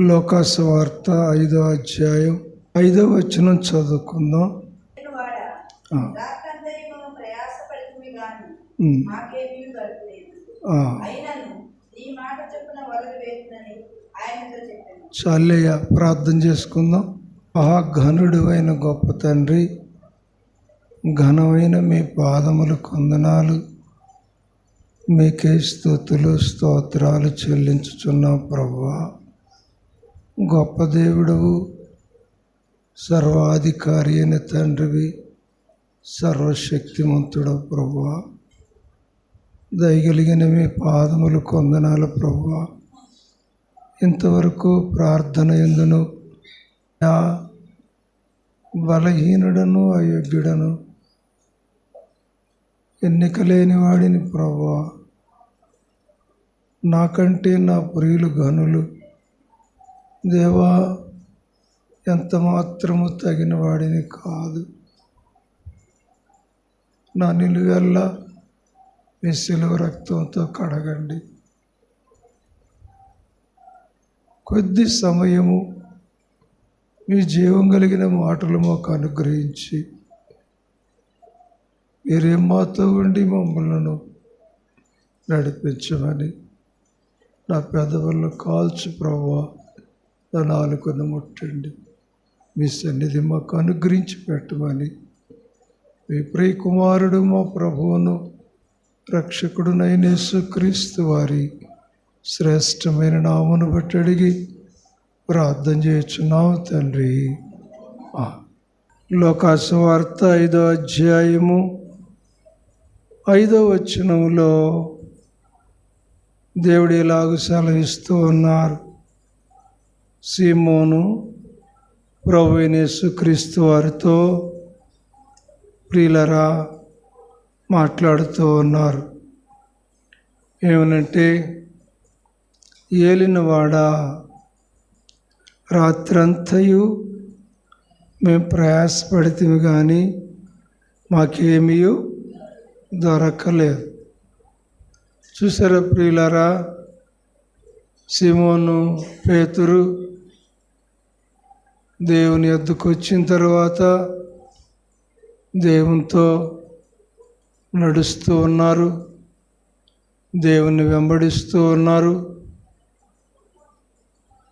లోకాస వార్త ఐదో అధ్యాయం ఐదో వచనం చదువుకుందాం. చాలయ్య ప్రార్థన చేసుకుందాం. మహా ఘనుడు అయిన గొప్ప తండ్రి ఘనమైన మీ పాదములు కొందనాలు. మీకే స్థుతులు స్తోత్రాలు చెల్లించుచున్నాం ప్రభువా గొప్ప దేవుడవు సర్వాధికారి అయిన తండ్రివి సర్వశక్తిమంతుడవు ప్రభువా. దయగలిగిన మీ పాదములు కొందనాల ప్రభువా. ఇంతవరకు ప్రార్థన ఎందును? నా బలహీనుడను అయోగ్యుడను ఎన్నిక లేని వాడిని ప్రభువా. నాకంటే నా ప్రియులు గనులు దేవా ఎంత మాత్రము తగిన వాడిని కాదు. నా నిలువెల్లా మీ సిలువ రక్తంతో కడగండి. కొద్ది సమయము మీ జీవం కలిగిన మాటలు మాకు అనుగ్రహించి మీరేం మాతో ఉండి మమ్మలను నడిపించమని నా పెదవులను కాల్చు ప్రభా నా నాలుకను ముట్టండి మీ సన్నిధి మాకు అనుగ్రహించి పెట్టమని మీ కుమారుడు మా ప్రభువును రక్షకుడునైన క్రీస్తు వారి శ్రేష్టమైన నామను బట్టి అడిగి ప్రార్థన చేస్తున్నావు తండ్రి. లోకాసువార్త ఐదో అధ్యాయము ఐదో వచనంలో దేవుడు ఇలాగ సెలవిస్తూ ఉన్నారు. సీమోను ప్రభు క్రీస్తు వారితో ప్రియులరా మాట్లాడుతూ ఉన్నారు. ఏమనంటే ఏలినవాడ రాత్రంతయు మేము ప్రయాసపడితే కానీ మాకేమీ దొరకలేదు. చూసారా ప్రియులరా సిమోను పేతురు దేవుని ఎద్దుకు వచ్చిన తర్వాత దేవునితో నడుస్తూ ఉన్నారు. దేవుని వెంబడిస్తూ ఉన్నారు.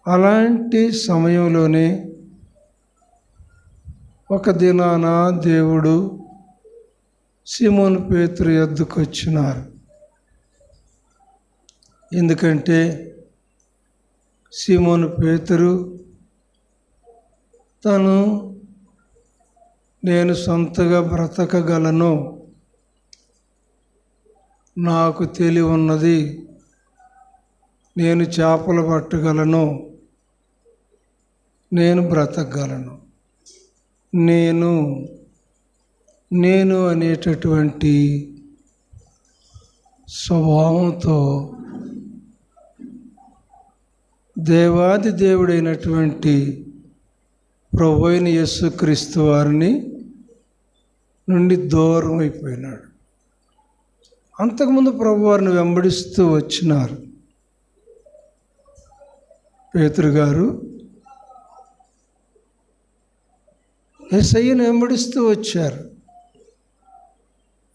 అలాంటి సమయంలోనే ఒక దినాన దేవుడు సిమోను పేతురు ఎద్దుకు వచ్చినారు. ఎందుకంటే సిమోను పేతురు తను నేను సొంతగా బ్రతకగలను. నాకు తెలివి ఉన్నది నేను చేపలు పట్టగలను. నేను బ్రతకగలను. నేను నేను అనేటటువంటి స్వభావంతో దేవాది దేవుడైనటువంటి ప్రభు అయిన యేసుక్రీస్తు వారిని నుండి దూరం అయిపోయినాడు. అంతకుముందు ప్రభు వారిని వెంబడిస్తూ వచ్చినారు. పేతురు గారు ఎస్ఐని వెంబడిస్తూ వచ్చారు.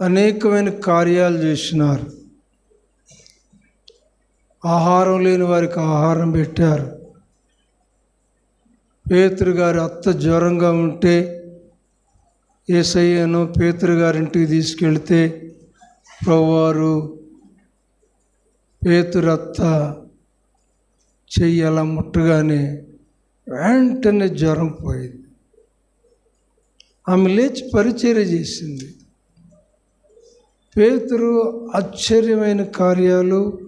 అనేకమైన కార్యాలు చేసినారు. ఆహారం లేని వారికి ఆహారం పెట్టారు. పేతురు గారి అత్త జ్వరంగా ఉంటే ఏసయ్యను పేతురు గారింటికి తీసుకెళ్తే ప్రభువారు పేతురత్త చెయ్యి అలా ముట్టగానే వెంటనే జ్వరం పోయింది. ఆమె లేచి పరిచర్య చేసింది. పేతురు ఆశ్చర్యమైన కార్యాలు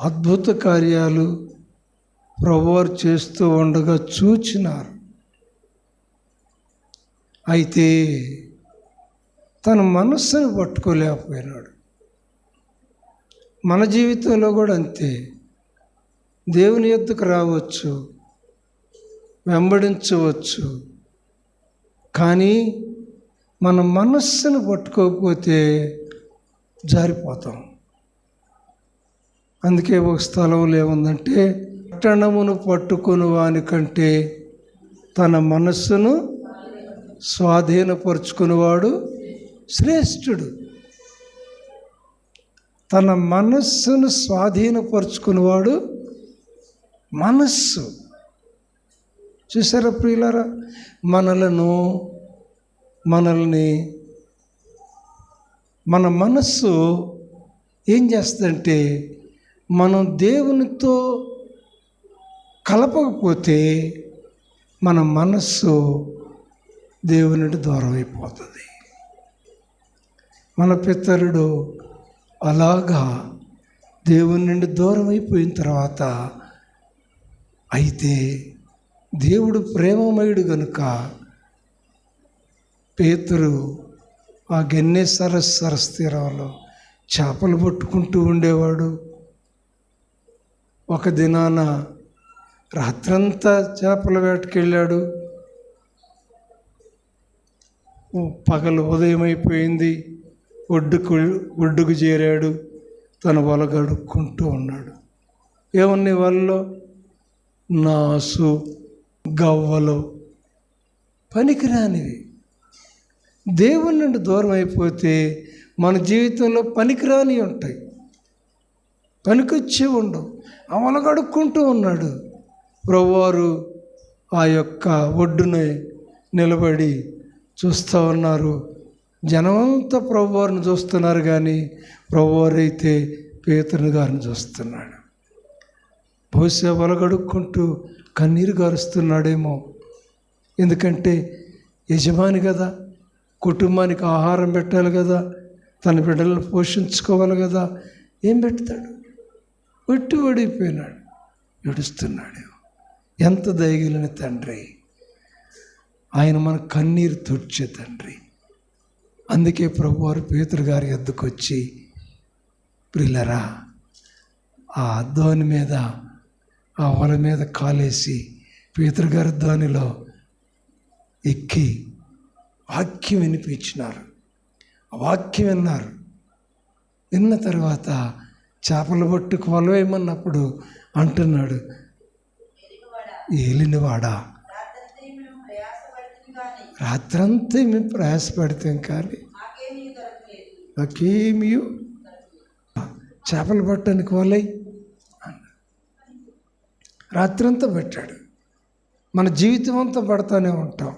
అద్భుత కార్యాలు ప్రభువారు చేస్తూ ఉండగా చూచినారు. అయితే తన మనస్సును పట్టుకోలేకపోయినాడు. మన జీవితంలో కూడా అంతే. దేవుని ఎద్దుకు రావచ్చు వెంబడించవచ్చు. కానీ మన మనస్సును పట్టుకోకపోతే జారిపోతాం. అందుకే ఒక స్థలంలో ఏముందంటే పట్టణమును పట్టుకుని వాని కంటే తన మనస్సును స్వాధీనపరుచుకునేవాడు శ్రేష్ఠుడు. తన మనస్సును స్వాధీనపరుచుకునేవాడు మనస్సు. చూసారా ప్రియులారా? మనలను మనల్ని మన మనస్సు ఏం చేస్తుందంటే మనం దేవునితో కలపకపోతే మన మనస్సు దేవునికి నుండి దూరం అయిపోతుంది. మన పితరుడు అలాగా దేవుని నుండి దూరం అయిపోయిన తర్వాత అయితే దేవుడు ప్రేమమయుడు గనుక పేతురు ఆ గన్నె సరస్ సరస్ తీరంలో చేపలు పట్టుకుంటూ ఉండేవాడు. ఒక దినాన రాత్రంతా చేపల వేటకెళ్ళాడు. పగలు ఉదయం అయిపోయింది ఒడ్డుకు ఒడ్డుకు చేరాడు. తన వల గడుక్కుంటూ ఉన్నాడు. ఏమున్నాయి వాళ్ళలో నాసు గవ్వలు. పనికిరానివి. దేవుని నుండి దూరం అయిపోతే మన జీవితంలో పనికిరాని ఉంటాయి. పనికొచ్చే ఉండవు. ఆ గడుక్కుంటూ ఉన్నాడు. ప్రభువారు ఆ యొక్క ఒడ్డున నిలబడి చూస్తూ ఉన్నారు. జనమంతా ప్రభువారిని చూస్తున్నారు కానీ ప్రభువారు అయితే పేతుని గారిని చూస్తున్నాడు. బహుశా వలగడుక్కుంటూ కన్నీరు గారుస్తున్నాడేమో. ఎందుకంటే యజమాని కదా కుటుంబానికి ఆహారం పెట్టాలి కదా తన బిడ్డలను పోషించుకోవాలి కదా ఏం పెడతాడు? ఒట్టి ఓడిపోయినాడు ఏడుస్తున్నాడు ఎంత దయగలిగిన తండ్రి. ఆయన మన కన్నీరు తుడిచే తండ్రి. అందుకే ప్రభువారు పేతురు గారి ఎద్దుకు వచ్చి ప్రిల్లరా ఆ ధోని మీద ఆ వల మీద కాలేసి పేతురు గారి ధోనిలో ఎక్కి వాక్యం వినిపించినారు. వాక్యం విన్నారు. విన్న తర్వాత చేపలు పట్టుకు వలవేయమన్నప్పుడు అంటున్నాడు ఏలినవాడా? రాత్రంతా మేము ప్రయాసపడతాం కానీ మాకేమీ నాకేమీ చేపలు పట్టడానికి వాళ్ళై రాత్రంతా పెట్టాడు. మన జీవితం అంతా పడతానే ఉంటాం.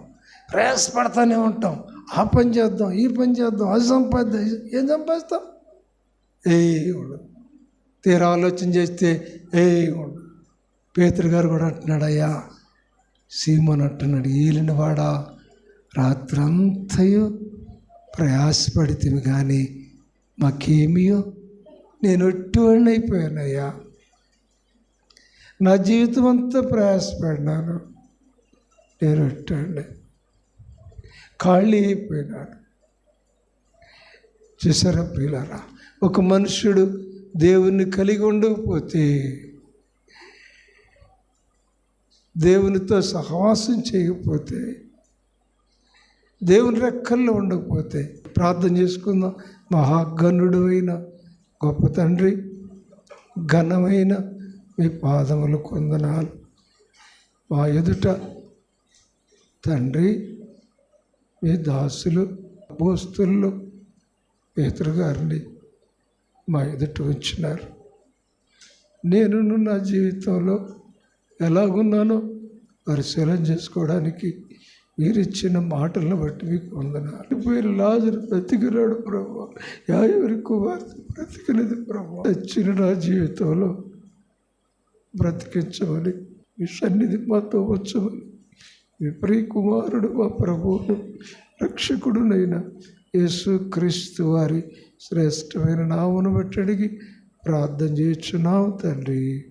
ప్రయాసపడతానే ఉంటాం. ఆ పని చేద్దాం ఈ పని చేద్దాం అది సంపాదిద్దాం ఏం సంపాదిస్తాం? ఏ ఉండదు. తీరా ఆలోచన చేస్తే ఏ ఉండదు. పేతురు గారు కూడా అంటున్నాడు అయ్యా సీమోన్ అంటున్నాడు ఏలిన వాడా రాత్రంతయు ప్రయాసపడితే కానీ మాకేమియో? నేను ఎటువంటి అయిపోయానయ్యా నా జీవితం అంతా ప్రయాసపడినాను. నేను ఎట్టండి ఖాళీ అయిపోయినాను చూసారా ప్రియులారా ఒక మనుషుడు దేవుణ్ణి కలిగి ఉండకపోతే దేవునితో సహవాసం చేయకపోతే దేవుని రెక్కల్లో ఉండకపోతే ప్రార్థన చేసుకుందాం. మహాగణుడు అయిన గొప్ప తండ్రి ఘనమైన మీ పాదములు కొందనాలు. మా ఎదుట తండ్రి మీ దాసులు పోస్తులు పేతురు గారిని మా ఎదుట ఉంచినారు. నేను నా జీవితంలో ఎలాగున్నానో పరిశీలన చేసుకోవడానికి మీరు ఇచ్చిన మాటలను బట్టి మీకు వందనాలు. పేరు లాజరు బ్రతికినాడు ప్రభు. యాయూరి కుమార్తె బ్రతికినది ప్రభు. వచ్చిన నా జీవితంలో బ్రతికించమని మీ సన్నిధి మాతో వచ్చమని మీ ప్రియ కుమారుడు మా ప్రభువును రక్షకుడునైన యేసు క్రీస్తు వారి శ్రేష్టమైన నామను బట్టి అడిగి ప్రార్థన చేయుచున్నాం తండ్రి.